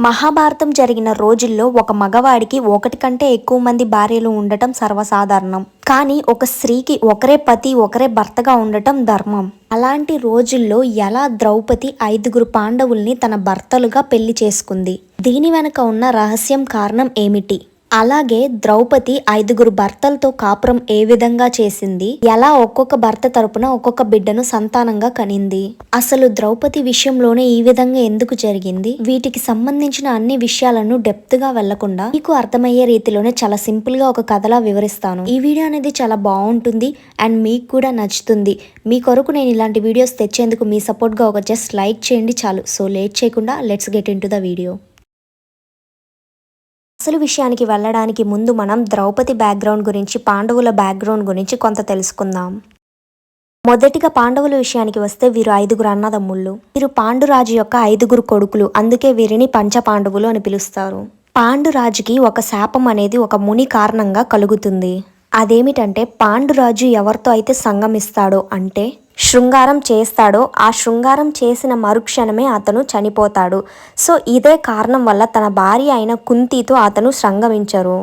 మహాభారతం జరిగిన రోజుల్లో ఒక మగవాడికి ఒకటి కంటే ఎక్కువ మంది భార్యలు ఉండటం సర్వసాధారణం. కానీ ఒక స్త్రీకి ఒకరే పతి ఒకరే భర్తగా ఉండటం ధర్మం. అలాంటి రోజుల్లో ఎలా ద్రౌపది ఐదుగురు పాండవుల్ని తన భర్తలుగా పెళ్ళి చేసుకుంది? దీని వెనుక ఉన్న రహస్యం కారణం ఏమిటి? అలాగే ద్రౌపది ఐదుగురు భర్తలతో కాపురం ఏ విధంగా చేసింది? ఎలా ఒక్కొక్క భర్త తరపున ఒక్కొక్క బిడ్డను సంతానంగా కనింది? అసలు ద్రౌపది విషయంలోనే ఈ విధంగా ఎందుకు జరిగింది? వీటికి సంబంధించిన అన్ని విషయాలను డెప్త్గా వెళ్ళకుండా మీకు అర్థమయ్యే రీతిలోనే చాలా సింపుల్గా ఒక కథలా వివరిస్తాను. ఈ వీడియో అనేది చాలా బాగుంటుంది అండ్ మీకు కూడా నచ్చుతుంది. మీ కొరకు నేను ఇలాంటి వీడియోస్ తెచ్చేందుకు మీ సపోర్ట్గా ఒక జస్ట్ లైక్ చేయండి చాలు. సో లేట్ చేయకుండా let's get into the video. అసలు విషయానికి వెళ్ళడానికి ముందు మనం ద్రౌపది బ్యాక్గ్రౌండ్ గురించి పాండవుల బ్యాక్గ్రౌండ్ గురించి కొంత తెలుసుకుందాం. మొదటిగా పాండవుల విషయానికి వస్తే వీరు ఐదుగురు అన్నదమ్ముళ్ళు. వీరు పాండురాజు యొక్క ఐదుగురు కొడుకులు అందుకే వీరిని పంచ పాండవులు అని పిలుస్తారు. పాండురాజుకి ఒక శాపం అనేది ఒక ముని కారణంగా కలుగుతుంది. అదేమిటంటే పాండురాజు ఎవరితో అయితే సంగమిస్తాడో అంటే శృంగారం చేస్తాడో ఆ శృంగారం చేసిన మరుక్షణమే అతను చనిపోతాడు. సో ఇదే కారణం వల్ల తన భార్య అయిన కుంతితో అతను సంగమించరు.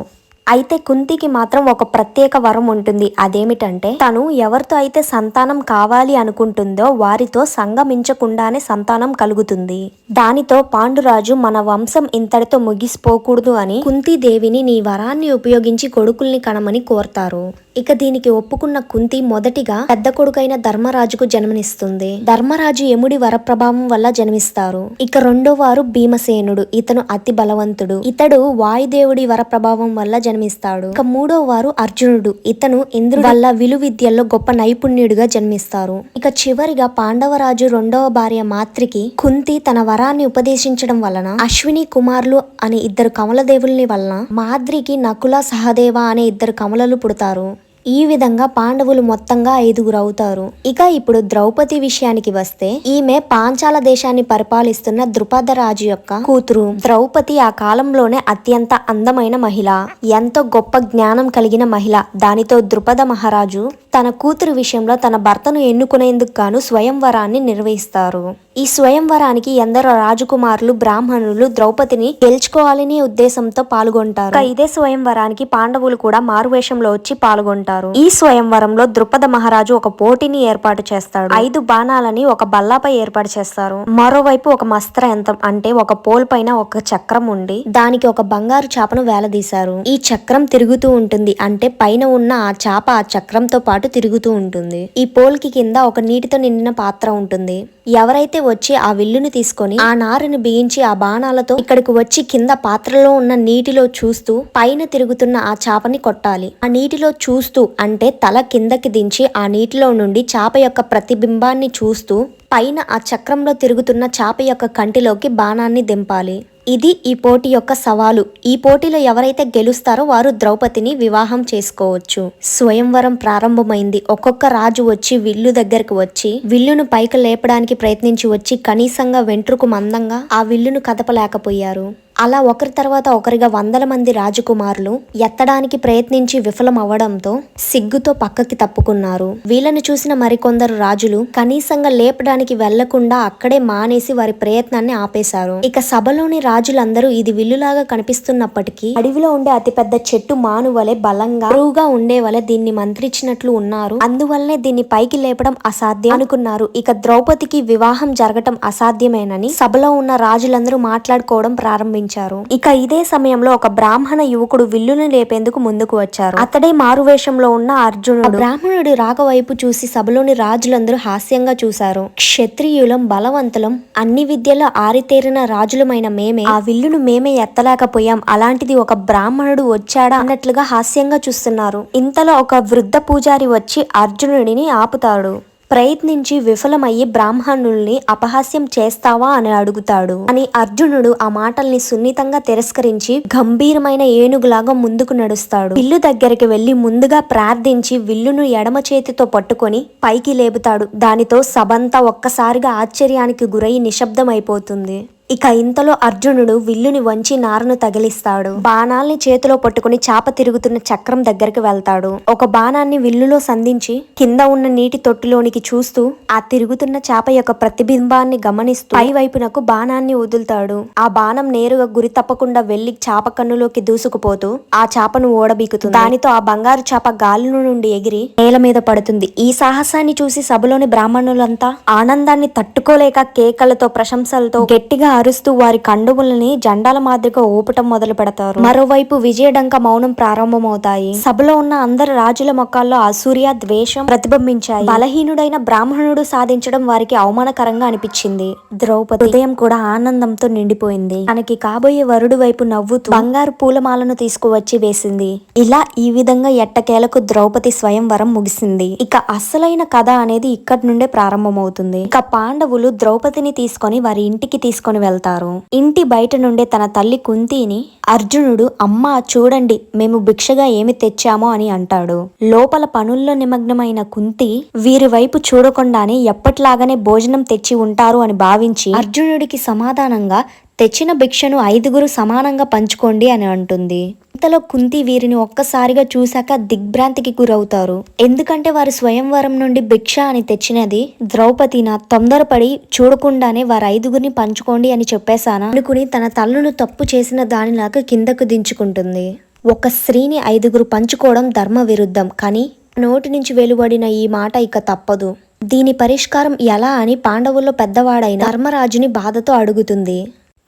అయితే కుంతికి మాత్రం ఒక ప్రత్యేక వరం ఉంటుంది. అదేమిటంటే తను ఎవరితో అయితే సంతానం కావాలి అనుకుంటుందో వారితో సంగమించకుండానే సంతానం కలుగుతుంది. దానితో పాండురాజు మన వంశం ఇంతటితో ముగిసిపోకూడదు అని కుంతిదేవిని నీ వరాన్ని ఉపయోగించి కొడుకుల్ని కనమని కోరతారు. ఇక దీనికి ఒప్పుకున్న కుంతి మొదటిగా పెద్ద కొడుకైన ధర్మరాజుకు జన్మనిస్తుంది. ధర్మరాజు యముడి వరప్రభావం వల్ల జన్మిస్తారు. ఇక రెండో వారు భీమసేనుడు ఇతను అతి బలవంతుడు. ఇతడు వాయుదేవుడి వరప్రభావం వల్ల జన్మిస్తాడు. ఇక మూడో వారు అర్జునుడు. ఇతను ఇంద్రుడు వల్ల విలు విద్యల్లో గొప్ప నైపుణ్యుడిగా జన్మిస్తారు. ఇక చివరిగా పాండవరాజు రెండవ భార్య మాత్రికి కుంతి తన వరాన్ని ఉపదేశించడం వలన అశ్విని కుమారులు అనే ఇద్దరు కమలదేవుల్ని వలన మాద్రికి నకుల సహదేవ అనే ఇద్దరు కమలలు పుడతారు. ఈ విధంగా పాండవులు మొత్తంగా ఐదుగురు అవుతారు ఇక ఇప్పుడు ద్రౌపది విషయానికి వస్తే ఈమె పాంచాల దేశాన్ని పరిపాలిస్తున్న ద్రుపద రాజు యొక్క కూతురు. ద్రౌపది ఆ కాలంలోనే అత్యంత అందమైన మహిళ. ఎంతో గొప్ప జ్ఞానం కలిగిన మహిళ. దానితో ద్రుపద మహారాజు తన కూతురు విషయంలో తన భర్తను ఎన్నుకునేందుకు గాను స్వయంవరాన్ని నిర్వహిస్తారు. ఈ స్వయంవరానికి ఎందరో రాజకుమారులు బ్రాహ్మణులు ద్రౌపదిని గెలుచుకోవాలనే ఉద్దేశంతో పాల్గొంటారు. ఇదే స్వయంవరానికి పాండవులు కూడా మారువేషంలో వచ్చి పాల్గొంటారు. ఈ స్వయంవరంలో ద్రుపద మహారాజు ఒక పోటీని ఏర్పాటు చేస్తాడు. ఐదు బాణాలని ఒక బల్లాపై ఏర్పాటు చేస్తారు. మరోవైపు ఒక మస్త్ర యంత్రం అంటే ఒక పోల్ పైన ఒక చక్రం ఉండి దానికి ఒక బంగారు చాపను వేలదీశారు. ఈ చక్రం తిరుగుతూ ఉంటుంది. అంటే పైన ఉన్న ఆ చాప ఆ చక్రంతో పాటు తిరుగుతూ ఉంటుంది. ఈ పోల్కి కింద ఒక నీటితో నిండిన పాత్ర ఉంటుంది. ఎవరైతే వచ్చి ఆ విల్లుని తీసుకొని ఆ నారను బిగించి ఆ బాణాలతో ఇక్కడికి వచ్చి కింద పాత్రలో ఉన్న నీటిలో చూస్తూ పైన తిరుగుతున్న ఆ చాపని కొట్టాలి. ఆ నీటిలో చూస్తూ అంటే తల కిందకి దించి ఆ నీటిలో నుండి చాప యొక్క ప్రతిబింబాన్ని చూస్తూ పైన ఆ చక్రంలో తిరుగుతున్న చాప యొక్క కంటిలోకి బాణాన్ని దింపాలి. ఇది ఈ పోటీ యొక్క సవాలు. ఈ పోటీలో ఎవరైతే గెలుస్తారో వారు ద్రౌపదిని వివాహం చేసుకోవచ్చు. స్వయంవరం ప్రారంభమైంది. ఒక్కొక్క రాజు వచ్చి విల్లు దగ్గరకు వచ్చి విల్లును పైకి లేపడానికి ప్రయత్నించి వచ్చి కనీసంగా వెంట్రుకు మందంగా ఆ విల్లును కదపలేకపోయారు. అలా ఒకరి తర్వాత ఒకరిగా వందల మంది రాజకుమారులు ఎత్తడానికి ప్రయత్నించి విఫలం అవ్వడంతో సిగ్గుతో పక్కకి తప్పుకున్నారు. వీళ్ళని చూసిన మరికొందరు రాజులు కనీసంగా లేపడానికి వెళ్ళకుండా అక్కడే మానేసి వారి ప్రయత్నాన్ని ఆపేశారు. ఇక సభలోని రాజులందరూ ఇది విల్లులాగా కనిపిస్తున్నప్పటికీ అడవిలో ఉండే అతిపెద్ద చెట్టు మాను వలె బలంగా బరువుగా ఉండే వలె దీన్ని మంత్రించినట్లు ఉన్నారు. అందువల్లనే దీన్ని పైకి లేపడం అసాధ్యం అనుకున్నారు. ఇక ద్రౌపదికి వివాహం జరగటం అసాధ్యమేనని సభలో ఉన్న రాజులందరూ మాట్లాడుకోవడం ప్రారంభించారు. ఇక ఇదే సమయంలో ఒక బ్రాహ్మణ యువకుడు విల్లును లేపేందుకు ముందుకు వచ్చారు. అతడే మారువేషంలో ఉన్న అర్జునుడు. బ్రాహ్మణుడి రాక వైపు చూసి సభలోని రాజులందరూ హాస్యంగా చూశారు. క్షత్రియులం బలవంతులం అన్ని విద్యలో ఆరితేరిన రాజులమైన మేమే. ఆ విల్లును మేమే ఎత్తలేకపోయాం. అలాంటిది ఒక బ్రాహ్మణుడు వచ్చాడా అన్నట్లుగా హాస్యంగా చూస్తున్నారు. ఇంతలో ఒక వృద్ధ పూజారి వచ్చి అర్జునుడిని ఆపుతాడు. ప్రయత్నించి విఫలమయ్యి బ్రాహ్మణుల్ని అపహాస్యం చేస్తావా అని అడుగుతాడు. అని అర్జునుడు ఆ మాటల్ని సున్నితంగా తిరస్కరించి గంభీరమైన ఏనుగులాగా ముందుకు నడుస్తాడు. విల్లు దగ్గరికి వెళ్ళి ముందుగా ప్రార్థించి విల్లును ఎడమ చేతితో పట్టుకొని పైకి లేపుతాడు. దానితో సభంతా ఒక్కసారిగా ఆశ్చర్యానికి గురై నిశ్శబ్దమైపోతుంది. ఇక ఇంతలో అర్జునుడు విల్లుని వంచి నారను తగిలిస్తాడు. బాణాల్ని చేతిలో పట్టుకుని చాప తిరుగుతున్న చక్రం దగ్గరికి వెళ్తాడు. ఒక బాణాన్ని విల్లులో సంధించి కింద ఉన్న నీటి తొట్టిలోనికి చూస్తూ ఆ తిరుగుతున్న చాప యొక్క ప్రతిబింబాన్ని గమనిస్తూ పై వైపునకు బాణాన్ని వదులుతాడు. ఆ బాణం నేరుగా గురి తప్పకుండా వెళ్ళి చాప కన్నులోకి దూసుకుపోతూ ఆ చాపను ఓడబీకుతుంది. దానితో ఆ బంగారు చాప గాలిలో నుండి ఎగిరి నేల మీద పడుతుంది. ఈ సాహసాన్ని చూసి సభలోని బ్రాహ్మణులంతా ఆనందాన్ని తట్టుకోలేక కేకలతో ప్రశంసలతో గట్టిగా అరుస్తూ వారి కండుములని జెండాల మాదిరిగా ఊపటం మొదలు పెడతారు. మరోవైపు విజయడంక మౌనం ప్రారంభమవుతాయి. సభలో ఉన్న అందరు రాజుల మొక్కల్లో అసూర్య ద్వేషం ప్రతిబింబించాయి. బలహీనుడైన బ్రాహ్మణుడు సాధించడం వారికి అవమానకరంగా అనిపించింది. ద్రౌపది హృదయం కూడా ఆనందంతో నిండిపోయింది. తనకి కాబోయే వరుడు వైపు నవ్వుతూ బంగారు పూలమాలను తీసుకువచ్చి వేసింది. ఇలా ఈ విధంగా ఎట్టకేలకు ద్రౌపది స్వయంవరం ముగిసింది. ఇక అసలైన కథ అనేది ఇక్కడి నుండే ప్రారంభమవుతుంది. ఇక పాండవులు ద్రౌపదిని తీసుకొని వారి ఇంటికి తీసుకొని వెళ్తారు. ఇంటి బయట నుండే తన తల్లి కుంతిని అర్జునుడు అమ్మా చూడండి మేము భిక్షగా ఏమి తెచ్చామో అని అంటాడు. లోపల పనుల్లో నిమగ్నమైన కుంతి వీరి వైపు చూడకుండానే ఎప్పట్లాగానే భోజనం తెచ్చి ఉంటారు అని భావించి అర్జునుడికి సమాధానంగా తెచ్చిన భిక్షను ఐదుగురు సమానంగా పంచుకోండి అని అంటుంది. ఇంతలో కుంతి వీరిని ఒక్కసారిగా చూశాక దిగ్భ్రాంతికి గురవుతారు. ఎందుకంటే వారు స్వయంవరం నుండి భిక్ష అని తెచ్చినది ద్రౌపదిన తొందరపడి చూడకుండానే వారు ఐదుగురిని పంచుకోండి అని చెప్పేశానా? అనుకుని తన తల్లును తప్పు చేసిన దానిలాగా కిందకు దించుకుంటుంది. ఒక స్త్రీని ఐదుగురు పంచుకోవడం ధర్మ విరుద్ధం కానీ నోటి నుంచి వెలువడిన ఈ మాట ఇక తప్పదు. దీని పరిష్కారం ఎలా అని పాండవుల్లో పెద్దవాడైన ధర్మరాజుని బాధతో అడుగుతుంది.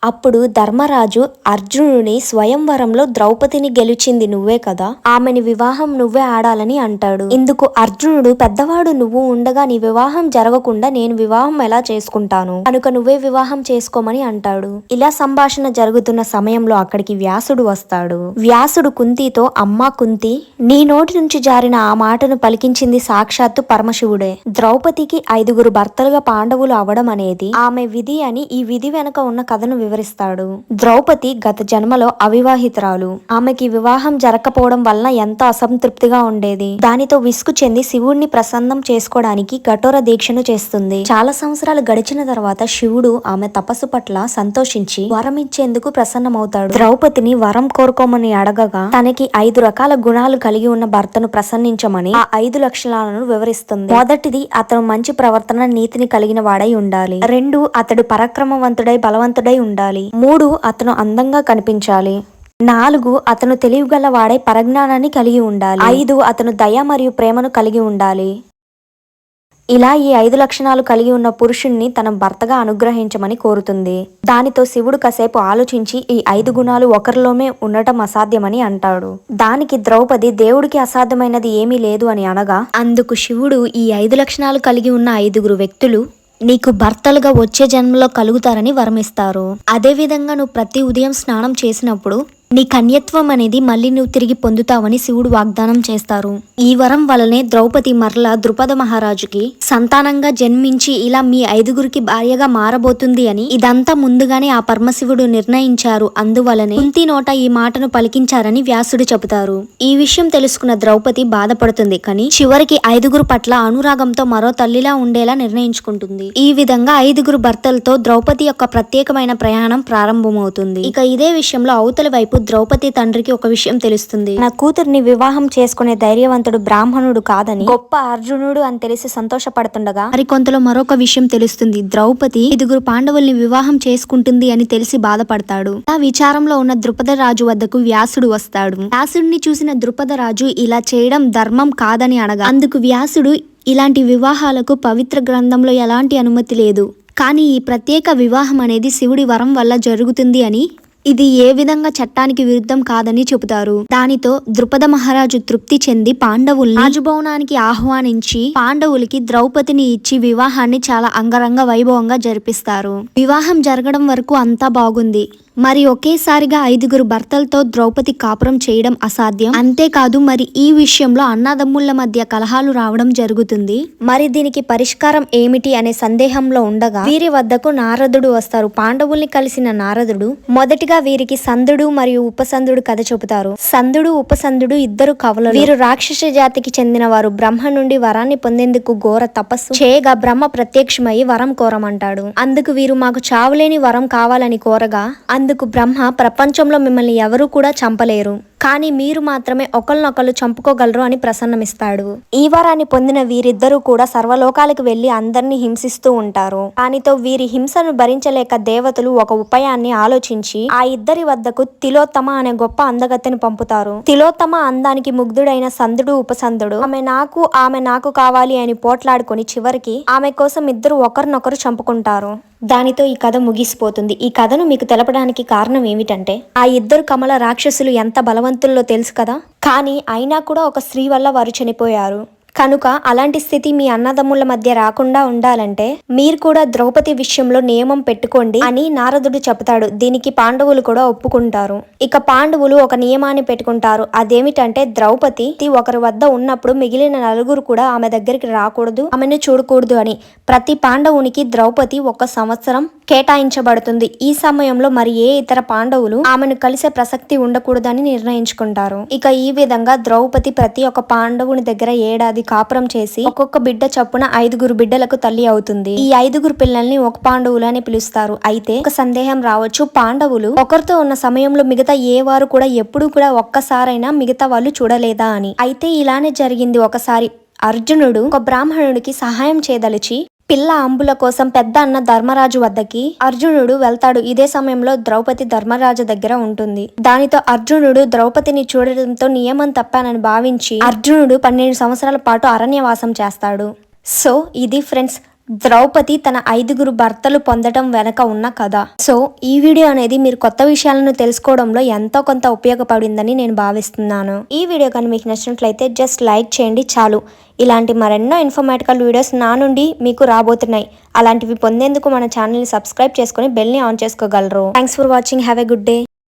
అప్పుడు ధర్మరాజు అర్జునుని స్వయంవరంలో ద్రౌపదిని గెలిచింది నువ్వే కదా? ఆమెని వివాహం నువ్వే ఆడాలని అంటాడు. ఇందుకు అర్జునుడు పెద్దవాడు నువ్వు ఉండగా నీ వివాహం జరగకుండా నేను వివాహం ఎలా చేసుకుంటాను? కనుక నువ్వే వివాహం చేసుకోమని అంటాడు. ఇలా సంభాషణ జరుగుతున్న సమయంలో అక్కడికి వ్యాసుడు వస్తాడు. వ్యాసుడు కుంతితో అమ్మా కుంతి నీ నోటి నుంచి జారిన ఆ మాటను పలికించింది సాక్షాత్తు పరమశివుడే. ద్రౌపదికి ఐదుగురు భర్తలుగా పాండవులు అవడం అనేది ఆమె విధి అని ఈ విధి వెనక ఉన్న కథను వివరిస్తాడు. ద్రౌపది గత జన్మలో అవివాహితురాలు. ఆమెకి వివాహం జరగకపోవడం వలన ఎంతో అసంతృప్తిగా ఉండేది. దానితో విసుగు చెంది శివుడిని ప్రసన్నం చేసుకోవడానికి కఠోర దీక్షను చేస్తుంది. చాలా సంవత్సరాలు గడిచిన తర్వాత శివుడు ఆమె తపస్సు పట్ల సంతోషించి వరం ఇచ్చేందుకు ప్రసన్నమవుతాడు. ద్రౌపదిని వరం కోరుకోమని అడగగా తనకి ఐదు రకాల గుణాలు కలిగి ఉన్న భర్తను ప్రసన్నించమని ఆ ఐదు లక్షణాలను వివరిస్తుంది. మొదటిది అతను మంచి ప్రవర్తన నీతిని కలిగిన వాడై ఉండాలి. రెండు అతడు పరాక్రమవంతుడై బలవంతుడై ఉండాలి. మూడు అతను అందంగా కనిపించాలి. నాలుగు అతను తెలివిగల వాడే పరజ్ఞానాన్ని కలిగి ఉండాలి. ఐదు అతను దయ మరియు ప్రేమను కలిగి ఉండాలి. ఇలా ఈ ఐదు లక్షణాలు కలిగి ఉన్న పురుషుణ్ణి తన భర్తగా అనుగ్రహించమని కోరుతుంది. దానితో శివుడు కాసేపు ఆలోచించి ఈ ఐదు గుణాలు ఒకరిలోనే ఉండటం అసాధ్యమని అంటాడు. దానికి ద్రౌపది దేవుడికి అసాధ్యమైనది ఏమీ లేదు అని అనగా అందుకు శివుడు ఈ ఐదు లక్షణాలు కలిగి ఉన్న ఐదుగురు వ్యక్తులు నీకు భర్తలుగా వచ్చే జన్మలో కలుగుతారని వరమిస్తారు. అదేవిధంగా నువ్వు ప్రతి ఉదయం స్నానం చేసినప్పుడు నీ కన్యత్వం అనేది మళ్ళీ నువ్వు తిరిగి పొందుతావని శివుడు వాగ్దానం చేస్తారు. ఈ వరం వలనే ద్రౌపది మరల ద్రుపద మహారాజుకి సంతానంగా జన్మించి ఇలా మీ ఐదుగురికి భార్యగా మారబోతుంది అని ఇదంతా ముందుగానే ఆ పరమశివుడు నిర్ణయించారు. అందువలనే కుంతి నోట ఈ మాటను పలికించారని వ్యాసుడు చెబుతారు. ఈ విషయం తెలుసుకున్న ద్రౌపది బాధపడుతుంది. కానీ చివరికి ఐదుగురు పట్ల అనురాగంతో మరో తల్లిలా ఉండేలా నిర్ణయించుకుంటుంది. ఈ విధంగా ఐదుగురు భర్తలతో ద్రౌపది యొక్క ప్రత్యేకమైన ప్రయాణం ప్రారంభమవుతుంది. ఇక ఇదే విషయంలో అవతల వైపు ద్రౌపది తండ్రికి ఒక విషయం తెలుస్తుంది. నా కూతుర్ని వివాహం చేసుకునే ధైర్యవంతుడు బ్రాహ్మణుడు కాదని గొప్ప అర్జునుడు అని తెలిసి సంతోషపడుతుండగా మరికొంతలో మరొక విషయం తెలుస్తుంది. ద్రౌపది ఐదుగురు పాండవుల్ని వివాహం చేసుకుంటుంది అని తెలిసి బాధపడతాడు. ఆ విచారంలో ఉన్న ద్రుపద రాజు వద్దకు వ్యాసుడు వస్తాడు. వ్యాసుడిని చూసిన ద్రుపద రాజు ఇలా చేయడం ధర్మం కాదని అనగా అందుకు వ్యాసుడు ఇలాంటి వివాహాలకు పవిత్ర గ్రంథంలో ఎలాంటి అనుమతి లేదు. కానీ ఈ ప్రత్యేక వివాహం అనేది శివుడి వరం వల్ల జరుగుతుంది అని ఇది ఏ విధంగా చట్టానికి విరుద్ధం కాదని చెబుతారు. దానితో ద్రుపద మహారాజు తృప్తి చెంది పాండవుల్ని రాజభవనానికి ఆహ్వానించి పాండవులకి ద్రౌపదిని ఇచ్చి వివాహాన్ని చాలా అంగరంగ వైభవంగా జరిపిస్తారు. వివాహం జరగడం వరకు అంతా బాగుంది. మరి ఒకేసారిగా ఐదుగురు భర్తలతో ద్రౌపది కాపురం చేయడం అసాధ్యం? అంతేకాదు మరి ఈ విషయంలో అన్నదమ్ముళ్ళ మధ్య కలహాలు రావడం జరుగుతుంది. మరి దీనికి పరిష్కారం ఏమిటి అనే సందేహంలో ఉండగా వీరి వద్దకు నారదుడు వస్తారు. పాండవుల్ని కలిసిన నారదుడు మొదటిగా వీరికి సందుడు మరియు ఉపసందుడు కథ చెబుతారు. సందుడు ఉపసందుడు ఇద్దరు కవులు వీరు రాక్షస జాతికి చెందిన వారు బ్రహ్మ నుండి వరాన్ని పొందేందుకు ఘోర తపస్సు చేయగా బ్రహ్మ ప్రత్యక్షమై వరం కోరమంటాడు. అందుకు వీరు మాకు చావులేని వరం కావాలని కోరగా అందుకు బ్రహ్మ ప్రపంచంలో మిమ్మల్ని ఎవరూ కూడా చంపలేరు. కానీ మీరు మాత్రమే ఒకరినొకరు చంపుకోగలరు అని ప్రసన్నమిస్తాడు. ఈ వరాన్ని పొందిన వీరిద్దరూ కూడా సర్వలోకాలకు వెళ్ళి అందరినీ హింసిస్తూ ఉంటారు. దానితో వీరి హింసను భరించలేక దేవతలు ఒక ఉపాయాన్ని ఆలోచించి ఆ ఇద్దరి వద్దకు తిలోత్తమ అనే గొప్ప అందగత్తెని పంపుతారు. తిలోత్తమ అందానికి ముగ్ధుడైన సందుడు ఉపసందుడు ఆమె నాకు ఆమె నాకు కావాలి అని పోట్లాడుకొని చివరికి ఆమె కోసం ఇద్దరు ఒకరినొకరు చంపుకుంటారు. దానితో ఈ కథ ముగిసిపోతుంది. ఈ కథను మీకు తెలపడానికి కారణం ఏమిటంటే ఆ ఇద్దరు కమల రాక్షసులు ఎంత ధనవంతుల్లో తెలుసు కదా. కానీ అయినా కూడా ఒక స్త్రీ వల్ల వారు చనిపోయారు. కనుక అలాంటి స్థితి మీ అన్నదమ్ముల మధ్య రాకుండా ఉండాలంటే మీరు కూడా ద్రౌపది విషయంలో నియమం పెట్టుకోండి అని నారదుడు చెప్తాడు దీనికి పాండవులు కూడా ఒప్పుకుంటారు. ఇక పాండవులు ఒక నియమాన్ని పెట్టుకుంటారు. అదేమిటంటే ద్రౌపది ఒకరి వద్ద ఉన్నప్పుడు మిగిలిన నలుగురు కూడా ఆమె దగ్గరికి రాకూడదు ఆమెను చూడకూడదు అని. ప్రతి పాండవునికి ద్రౌపది ఒక సంవత్సరం కేటాయించబడుతుంది. ఈ సమయంలో మరి ఏ ఇతర పాండవులు ఆమెను కలిసే ప్రసక్తి ఉండకూడదని నిర్ణయించుకుంటారు. ఇక ఈ విధంగా ద్రౌపది ప్రతి ఒక్క పాండవుని దగ్గర ఏడాది కాపురం చేసి ఒక్కొక్క బిడ్డ చొప్పున ఐదుగురు బిడ్డలకు తల్లి అవుతుంది. ఈ ఐదుగురు పిల్లల్ని ఒక పాండవులు అని పిలుస్తారు. అయితే ఒక సందేహం రావచ్చు. పాండవులు ఒకరితో ఉన్న సమయంలో మిగతా ఏ వారు కూడా ఎప్పుడు కూడా ఒక్కసారైనా మిగతా వాళ్ళు చూడలేదా అని. అయితే ఇలానే జరిగింది. ఒకసారి అర్జునుడు ఒక బ్రాహ్మణుడికి సహాయం చేయదలిచి పిల్ల అంబుల కోసం పెద్ద అన్న ధర్మరాజు వద్దకి అర్జునుడు వెళ్తాడు. ఇదే సమయంలో ద్రౌపది ధర్మరాజు దగ్గర ఉంటుంది. దానితో అర్జునుడు ద్రౌపదిని చూడడంతో నియమం తప్పానని భావించి అర్జునుడు పన్నెండు సంవత్సరాల పాటు అరణ్యవాసం చేస్తాడు. సో ఇది ఫ్రెండ్స్ ద్రౌపది తన ఐదుగురు భర్తలు పొందడం వెనక ఉన్న కథ. సో ఈ వీడియో అనేది మీరు కొత్త విషయాలను తెలుసుకోవడంలో ఎంతో కొంత ఉపయోగపడిందని నేను భావిస్తున్నాను. ఈ వీడియో కానీ మీకు నచ్చినట్లయితే జస్ట్ లైక్ చేయండి చాలు. ఇలాంటి మరెన్నో ఇన్ఫర్మేటికల్ వీడియోస్ నా నుండి మీకు రాబోతున్నాయి. అలాంటివి పొందేందుకు మన ఛానల్ని సబ్స్క్రైబ్ చేసుకుని బెల్ని ఆన్ చేసుకోగలరు. Thanks for watching. Have a good day.